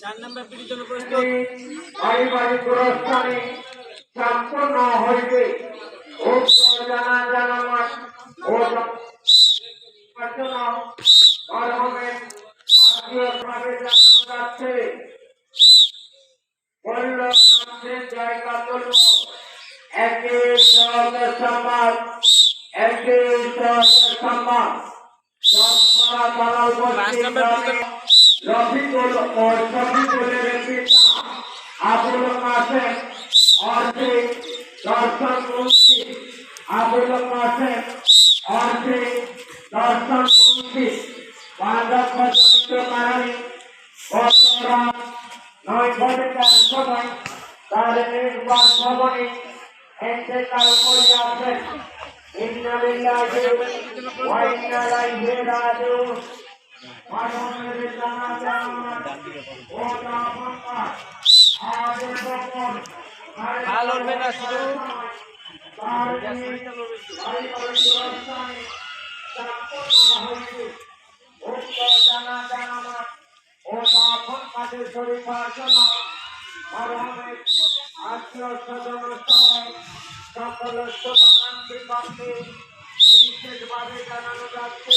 চার নাম্বার পিটির জন্য প্রস্তুত। পারিবারিক পুরস্কারে সম্পূর্ণ হইবে উক্ত জানা জানামার ও ঘটনা মরহমের আত্মীয়ভাবে যাচ্ছে। বলল জায়গা তুলব একে সম্মান একে সহজের সম্মান। জন্মরা নাম্বার পিটির জন্য রফিকুল ও শফিকুলের পিতা আবুল কাসেম অর্থে দর্শন মন্ত্রী। আবুল কাসেম অর্থে দর্শন মন্ত্রী। বার্ধক্যজনিত কারণে রাত নয় মানবের জানাজা ও দাফন আজ বকর হাল উঠবে না শুধু সকল শুভাকাঙ্ক্ষী পক্ষে বিশেষভাবে জানানো যাচ্ছে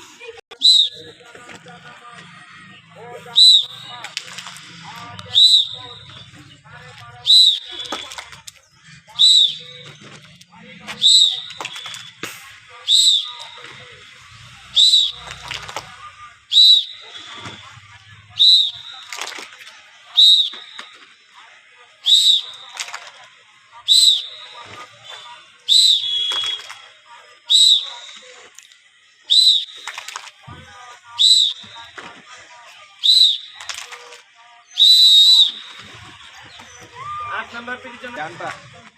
নাম্বার পিটির জন্য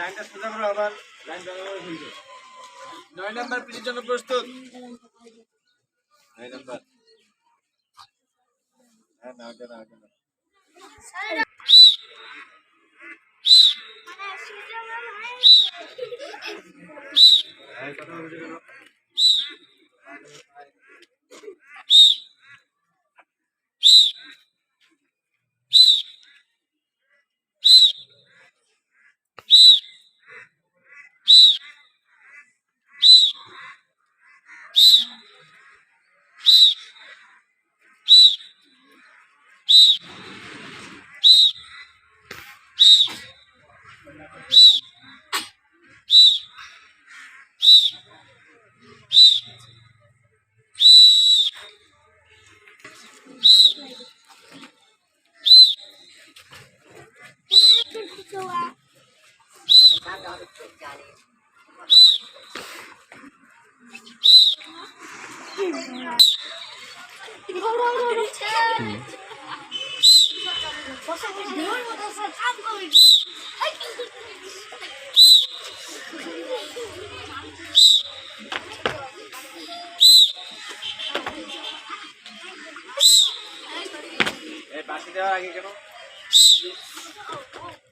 লাইনটা সোজা করো আবার লাইনটা খুলবে নয় নাম্বার পিসের জন্য প্রস্তুত। নয় নাম্বার। হ্যাঁ না কেন আগে না। হ্যাঁ কথা বলতে করো বাসি দেওয়ার আগে কেন?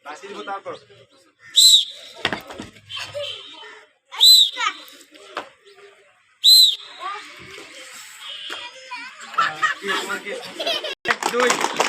বাসি দিব তারপর। কি তোমার কি এক দুই এক দুই তিন এক দুই এক দুই